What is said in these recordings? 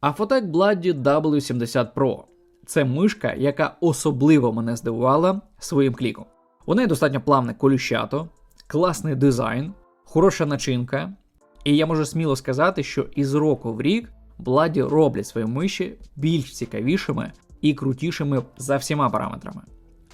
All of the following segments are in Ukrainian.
А Photec Bloody W70 Pro це мишка, яка особливо мене здивувала своїм кліком. У неї достатньо плавне колющато, класний дизайн, хороша начинка, і я можу сміло сказати, що із року в рік Bloody роблять свої миші більш цікавішими і крутішими за всіма параметрами.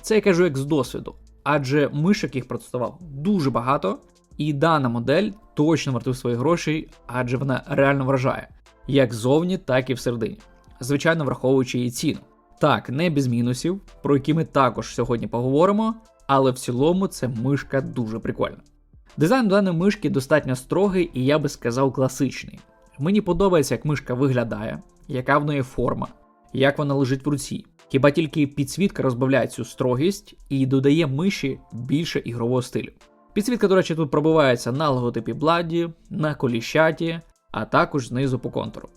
Це я кажу як з досвіду, адже мишок їх протестував дуже багато, і дана модель точно вартує своїх грошей, адже вона реально вражає, як ззовні, так і всередині. Звичайно, враховуючи її ціну. Так, не без мінусів, про які ми також сьогодні поговоримо, але в цілому це мишка дуже прикольна. Дизайн даної мишки достатньо строгий і я би сказав класичний. Мені подобається, як мишка виглядає, яка в неї форма, як вона лежить в руці. Хіба тільки підсвітка розбавляє цю строгість і додає миші більше ігрового стилю. Підсвітка, до речі, тут пробивається на логотипі Бладі, на коліщаті, а також знизу по контуру.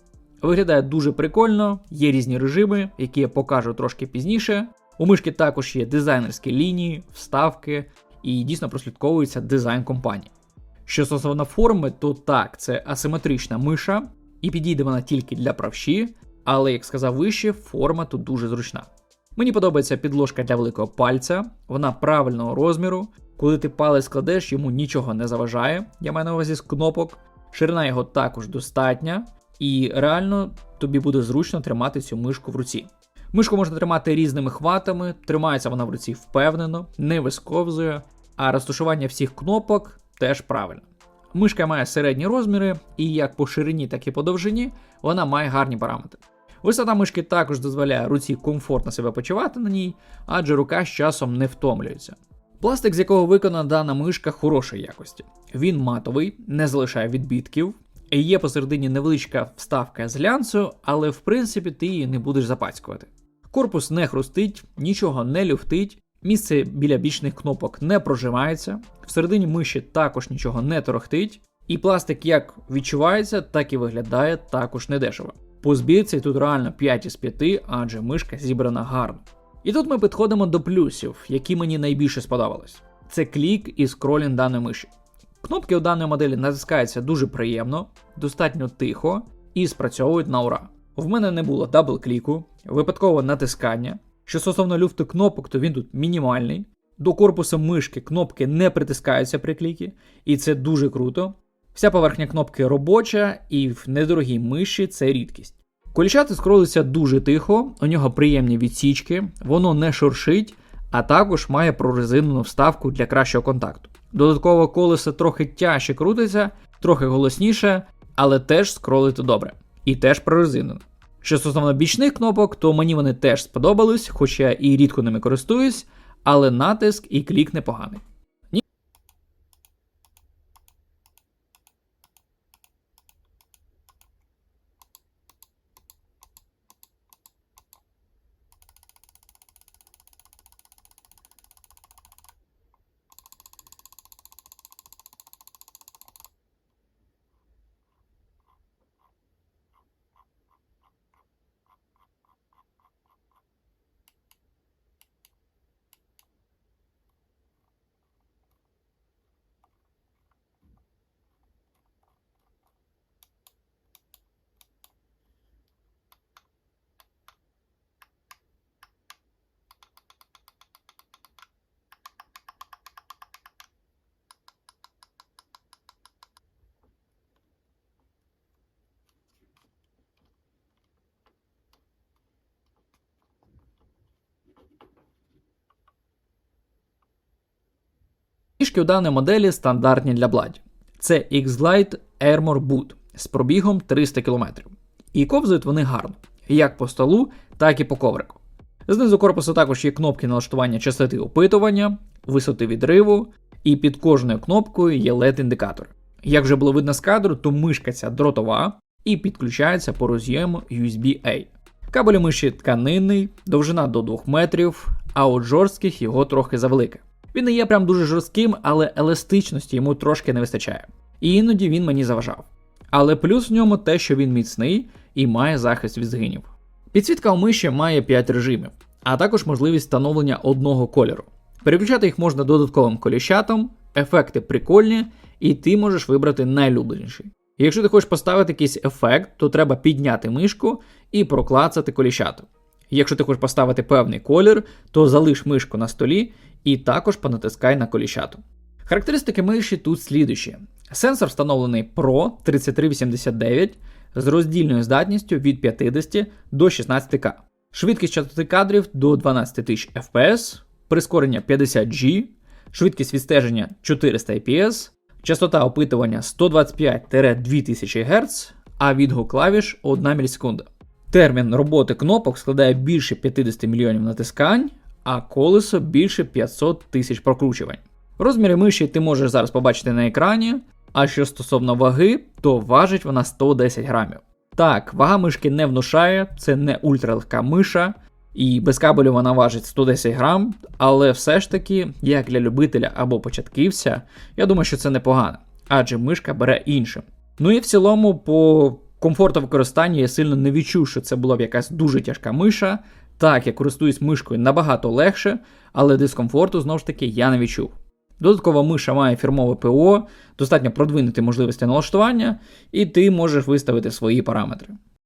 Виглядає дуже прикольно, є різні режими, які я покажу трошки пізніше. У мишки також є дизайнерські лінії, вставки і дійсно прослідковується дизайн компанії. Що стосовно форми, то так, це асиметрична миша, і підійде вона тільки для правші, але, як сказав вище, форма тут дуже зручна. Мені подобається підложка для великого пальця, вона правильного розміру. Коли ти палець кладеш, йому нічого не заважає, я маю на увазі з кнопок. Ширина його також достатня, і реально тобі буде зручно тримати цю мишку в руці. Мишку можна тримати різними хватами, тримається вона в руці впевнено, не висковзує, а розташування всіх кнопок теж правильно. Мишка має середні розміри, і як по ширині, так і по довжині вона має гарні параметри. Висота мишки також дозволяє руці комфортно себе почувати на ній, адже рука з часом не втомлюється. Пластик, з якого виконана дана мишка, хорошої якості. Він матовий, не залишає відбитків. Є посередині невеличка вставка з глянцю, але в принципі ти її не будеш запацькувати. Корпус не хрустить, нічого не люфтить, місце біля бічних кнопок не прожимається, всередині миші також нічого не торохтить, і пластик як відчувається, так і виглядає також недешево. По збірці тут реально 5 із 5, адже мишка зібрана гарно. І тут ми підходимо до плюсів, які мені найбільше сподобались. Це клік і скролінг даної миші. Кнопки у даної моделі натискаються дуже приємно, достатньо тихо і спрацьовують на ура. В мене не було дабл-кліку, випадкового натискання. Що стосовно люфту кнопок, то він тут мінімальний. До корпусу мишки кнопки не притискаються при клікі, і це дуже круто. Вся поверхня кнопки робоча, і в недорогій миші це рідкість. Коліщати скролиться дуже тихо, у нього приємні відсічки, воно не шуршить, а також має прорезинену вставку для кращого контакту. Додатково колесо трохи тяжче крутиться, трохи голосніше, але теж скролити добре. І теж прорезинено. Що стосовно бічних кнопок, то мені вони теж сподобались, хоча і рідко ними користуюсь, але натиск і клік непоганий. Фішки у даної моделі стандартні для Бладі. Це X-Glide Armor Boot з пробігом 300 км. І ковзають вони гарно, як по столу, так і по коврику. Знизу корпусу також є кнопки налаштування частоти опитування, висоти відриву, і під кожною кнопкою є LED-індикатор. Як вже було видно з кадру, то мишка ця дротова і підключається по роз'єму USB-A. Кабель миші тканинний, довжина до 2 метрів, а от жорстких його трохи завелике. Він не є прям дуже жорстким, але еластичності йому трошки не вистачає. І іноді він мені заважав. Але плюс в ньому те, що він міцний і має захист від згинів. Підсвітка у миші має 5 режимів, а також можливість встановлення одного кольору. Переключати їх можна додатковим коліщатом, ефекти прикольні, і ти можеш вибрати найлюбленіший. Якщо ти хочеш поставити якийсь ефект, то треба підняти мишку і проклацати коліщату. Якщо ти хочеш поставити певний колір, то залиш мишку на столі і також понатискай на коліщату. Характеристики миші тут слідуючі. Сенсор встановлений Pro 3389 з роздільною здатністю від 50 до 16К. Швидкість частоти кадрів до 12 тисяч FPS, прискорення 50G, швидкість відстеження 400 IPS, частота опитування 125-2000 Гц, а відгук клавіш 1 мілісекунда. Термін роботи кнопок складає більше 50 мільйонів натискань, а колесо більше 500 тисяч прокручувань. Розміри миші ти можеш зараз побачити на екрані, а що стосовно ваги, то важить вона 110 грамів. Так, вага мишки не внушає, це не ультралегка миша, і без кабелю вона важить 110 грам, але все ж таки, як для любителя або початківця, я думаю, що це непогано, адже мишка бере іншим. Ну і в цілому, по комфорту використання я сильно не відчув, що це була б якась дуже тяжка миша. Так, я користуюсь мишкою набагато легше, але дискомфорту знову ж таки я не відчув. Додаткова миша має фірмове ПО, достатньо продвинути можливості налаштування, і ти можеш виставити свої параметри.